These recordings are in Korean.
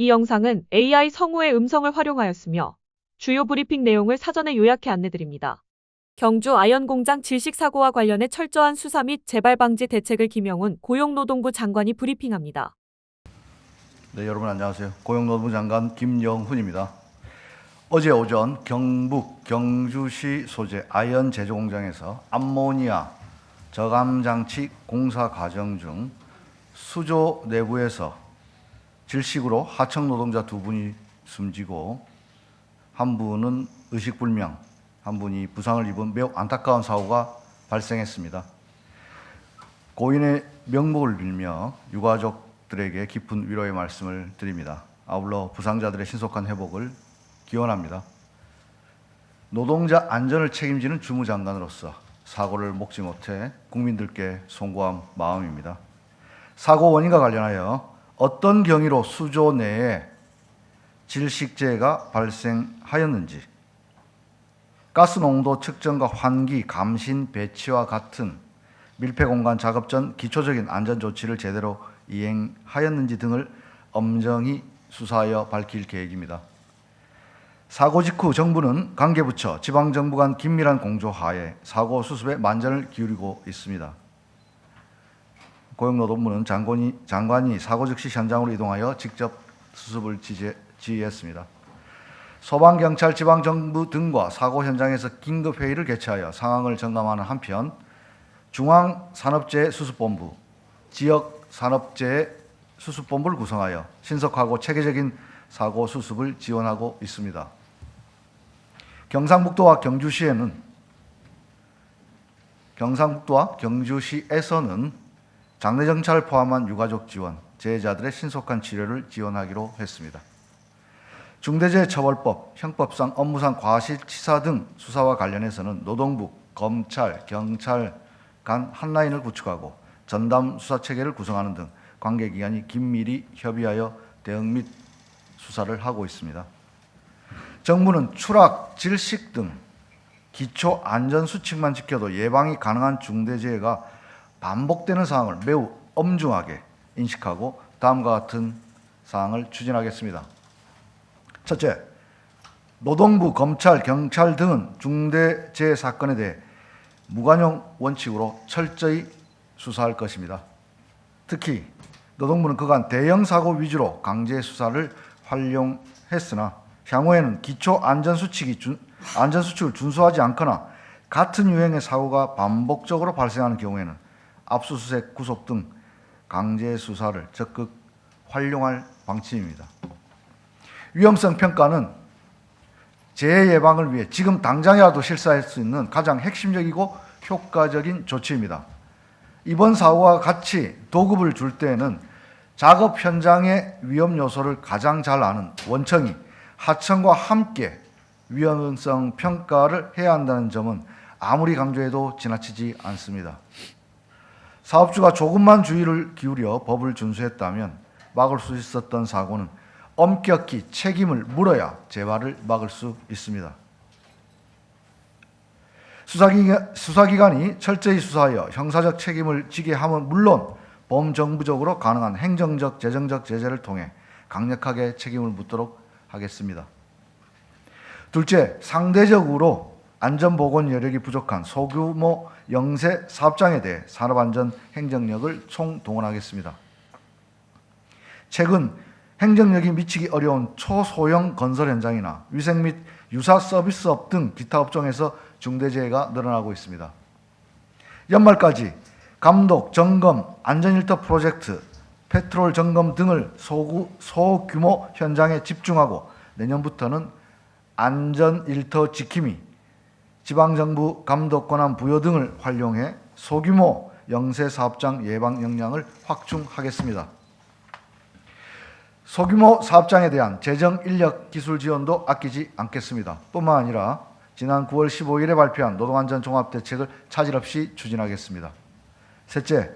이 영상은 AI 성우의 음성을 활용하였으며 주요 브리핑 내용을 사전에 요약해 안내드립니다. 경주 아연공장 질식 사고와 관련해 철저한 수사 및 재발 방지 대책을 김영훈 고용노동부 장관이 브리핑합니다. 네, 여러분 안녕하세요. 고용노동부 장관 김영훈입니다. 어제 오전 경북 경주시 소재 아연 제조 공장에서 암모니아 저감 장치 공사 과정 중 수조 내부에서 질식으로 하청 노동자 두 분이 숨지고 한 분은 의식 불명, 한 분이 부상을 입은 매우 안타까운 사고가 발생했습니다. 고인의 명복을 빌며 유가족들에게 깊은 위로의 말씀을 드립니다. 아울러 부상자들의 신속한 회복을 기원합니다. 노동자 안전을 책임지는 주무장관으로서 사고를 목지 못해 국민들께 송구한 마음입니다. 사고 원인과 관련하여 어떤 경위로 수조 내에 질식제가 발생하였는지 가스 농도 측정과 환기, 감신, 배치와 같은 밀폐 공간 작업 전 기초적인 안전 조치를 제대로 이행하였는지 등을 엄정히 수사하여 밝힐 계획입니다. 사고 직후 정부는 관계부처, 지방정부 간 긴밀한 공조하에 사고 수습에 만전을 기울이고 있습니다. 고용노동부는 장관이, 장관이 사고 즉시 현장으로 이동하여 직접 수습을 지지, 지휘했습니다. 소방 경찰, 지방 정부 등과 사고 현장에서 긴급 회의를 개최하여 상황을 점검하는 한편 중앙 산업재해 수습본부, 지역 산업재해 수습본부를 구성하여 신속하고 체계적인 사고 수습을 지원하고 있습니다. 경상북도와 경주시에는 경상북도와 경주시에서는 장례 정찰을 포함한 유가족 지원, 재해자들의 신속한 치료를 지원하기로 했습니다. 중대재해처벌법, 형법상 업무상 과실치사 등 수사와 관련해서는 노동부, 검찰, 경찰 간 한라인을 구축하고 전담 수사 체계를 구성하는 등 관계 기관이 긴밀히 협의하여 대응 및 수사를 하고 있습니다. 정부는 추락, 질식 등 기초 안전 수칙만 지켜도 예방이 가능한 중대재해가 반복되는 사항을 매우 엄중하게 인식하고 다음과 같은 사항을 추진하겠습니다. 첫째, 노동부, 검찰, 경찰 등은 중대재해 사건에 대해 무관용 원칙으로 철저히 수사할 것입니다. 특히 노동부는 그간 대형 사고 위주로 강제 수사를 활용했으나 향후에는 기초 안전 수칙이 준, 안전 수칙을 준수하지 않거나 같은 유형의 사고가 반복적으로 발생하는 경우에는 압수수색, 구속 등 강제 수사를 적극 활용할 방침입니다. 위험성 평가는 재해 예방을 위해 지금 당장이라도 실시할 수 있는 가장 핵심적이고 효과적인 조치입니다. 이번 사고와 같이 도급을 줄 때에는 작업 현장의 위험 요소를 가장 잘 아는 원청이 하청과 함께 위험성 평가를 해야 한다는 점은 아무리 강조해도 지나치지 않습니다. 사업주가 조금만 주의를 기울여 법을 준수했다면 막을 수 있었던 사고는 엄격히 책임을 물어야 재발을 막을 수 있습니다. 수사기관, 수사기관이 철저히 수사하여 형사적 책임을 지게 함은 물론 범정부적으로 가능한 행정적, 재정적 제재를 통해 강력하게 책임을 묻도록 하겠습니다. 둘째, 상대적으로 안전보건 여력이 부족한 소규모 영세 사업장에 대해 산업안전 행정력을 총동원하겠습니다. 최근 행정력이 미치기 어려운 초소형 건설 현장이나 위생 및 유사 서비스업 등 기타 업종에서 중대재해가 늘어나고 있습니다. 연말까지 감독, 점검, 안전일터 프로젝트, 페트롤 점검 등을 소구, 소규모 현장에 집중하고 내년부터는 안전일터 지킴이, 지방정부 감독 권한 부여 등을 활용해 소규모 영세 사업장 예방 역량을 확충하겠습니다. 소규모 사업장에 대한 재정 인력 기술 지원도 아끼지 않겠습니다. 뿐만 아니라 지난 9월 15일에 발표한 노동안전 종합대책을 차질 없이 추진하겠습니다. 셋째,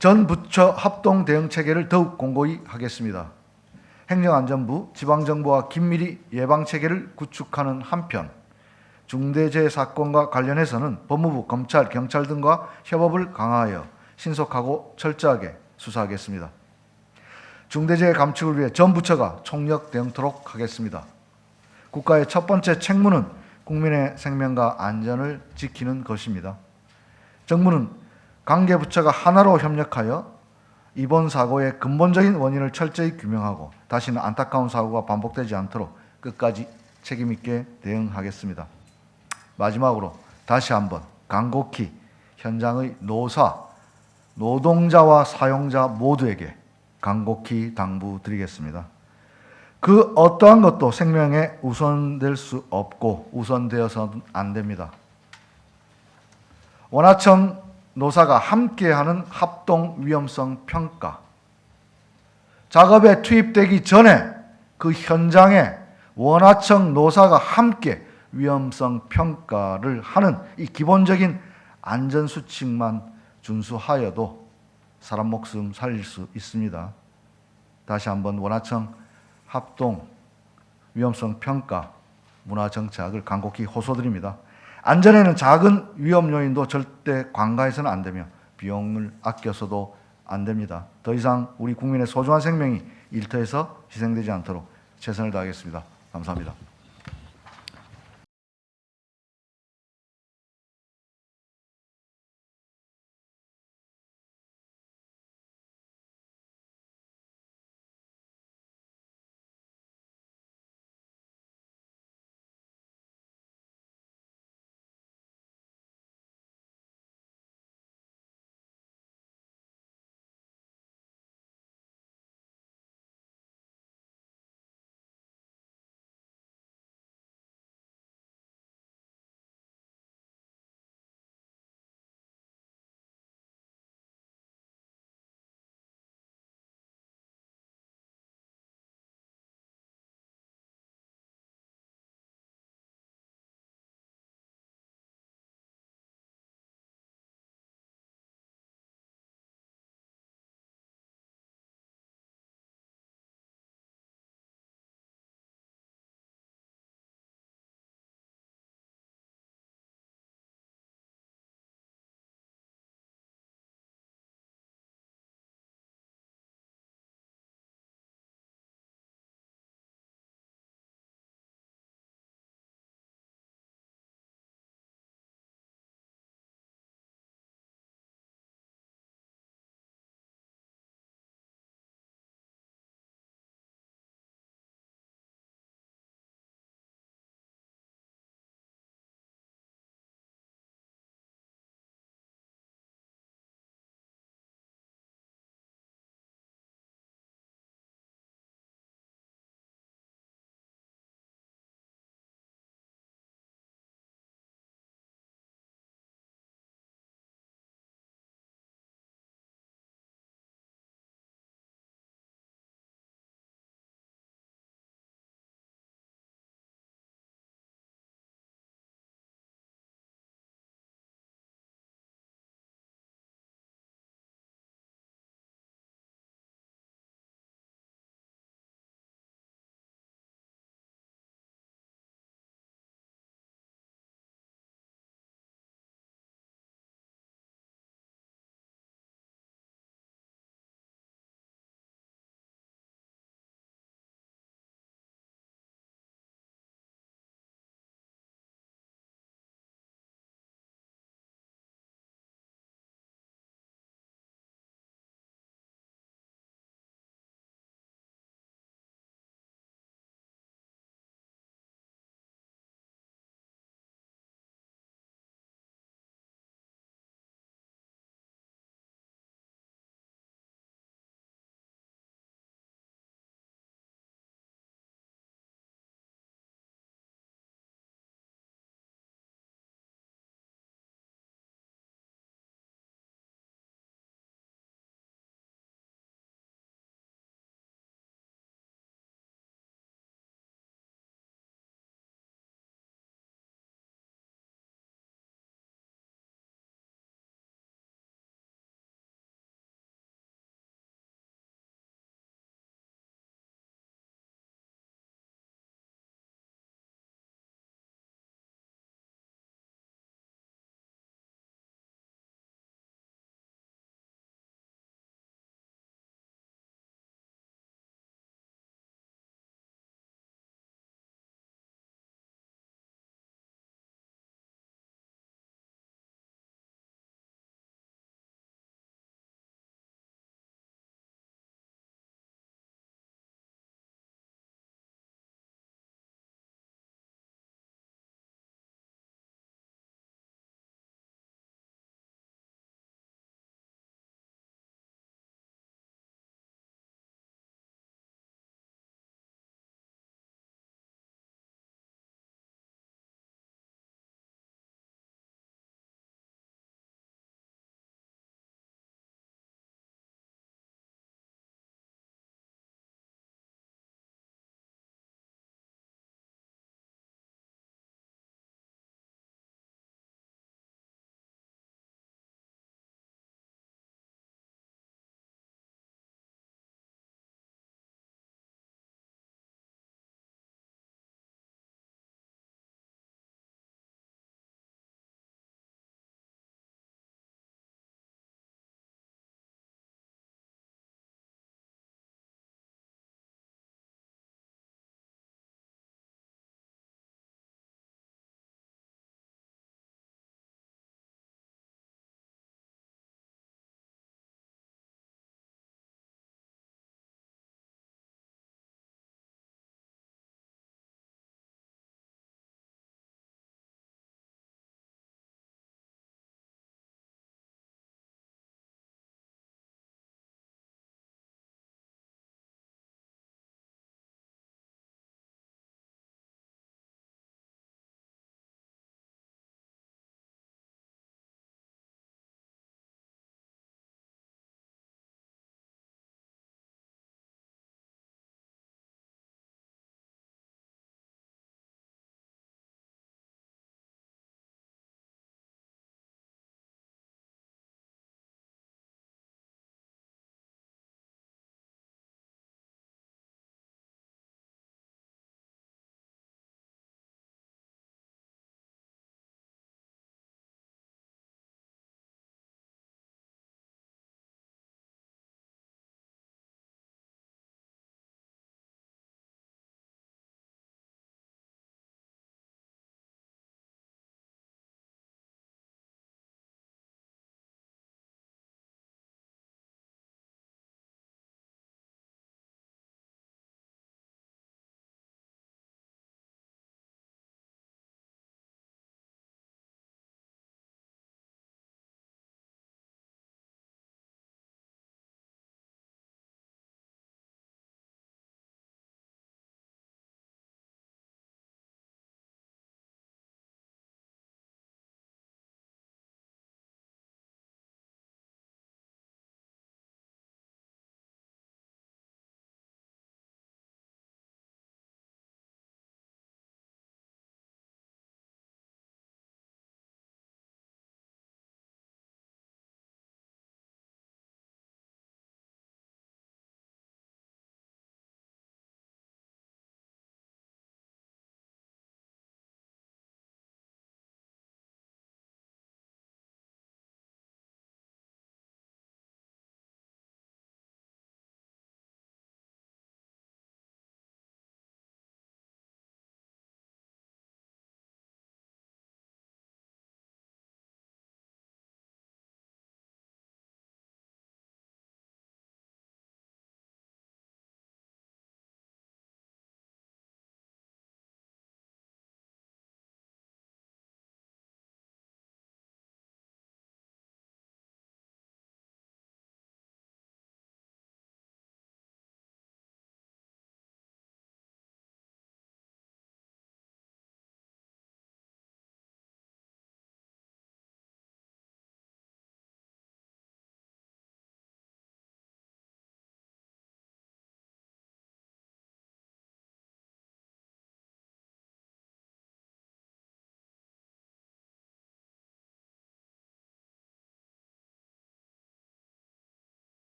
전 부처 합동 대응 체계를 더욱 공고히 하겠습니다. 행정안전부, 지방정부와 긴밀히 예방 체계를 구축하는 한편 중대재해 사건과 관련해서는 법무부, 검찰, 경찰 등과 협업을 강화하여 신속하고 철저하게 수사하겠습니다. 중대재해 감축을 위해 전 부처가 총력 대응토록 하겠습니다. 국가의 첫 번째 책무는 국민의 생명과 안전을 지키는 것입니다. 정부는 관계 부처가 하나로 협력하여 이번 사고의 근본적인 원인을 철저히 규명하고 다시는 안타까운 사고가 반복되지 않도록 끝까지 책임 있게 대응하겠습니다. 마지막으로 다시 한번 간곡히 현장의 노사, 노동자와 사용자 모두에게 간곡히 당부드리겠습니다. 그 어떠한 것도 생명에 우선될 수 없고 우선되어서는 안 됩니다. 원하청 노사가 함께하는 합동 위험성 평가. 작업에 투입되기 전에 그 현장에 원하청 노사가 함께 위험성 평가를 하는 이 기본적인 안전 수칙만 준수하여도 사람 목숨 살릴 수 있습니다. 다시 한번 원하청 합동 위험성 평가 문화 정착을 간곡히 호소드립니다. 안전에는 작은 위험 요인도 절대 관가해서는 안 되며 비용을 아껴서도 안 됩니다. 더 이상 우리 국민의 소중한 생명이 일터에서 희생되지 않도록 최선을 다하겠습니다. 감사합니다.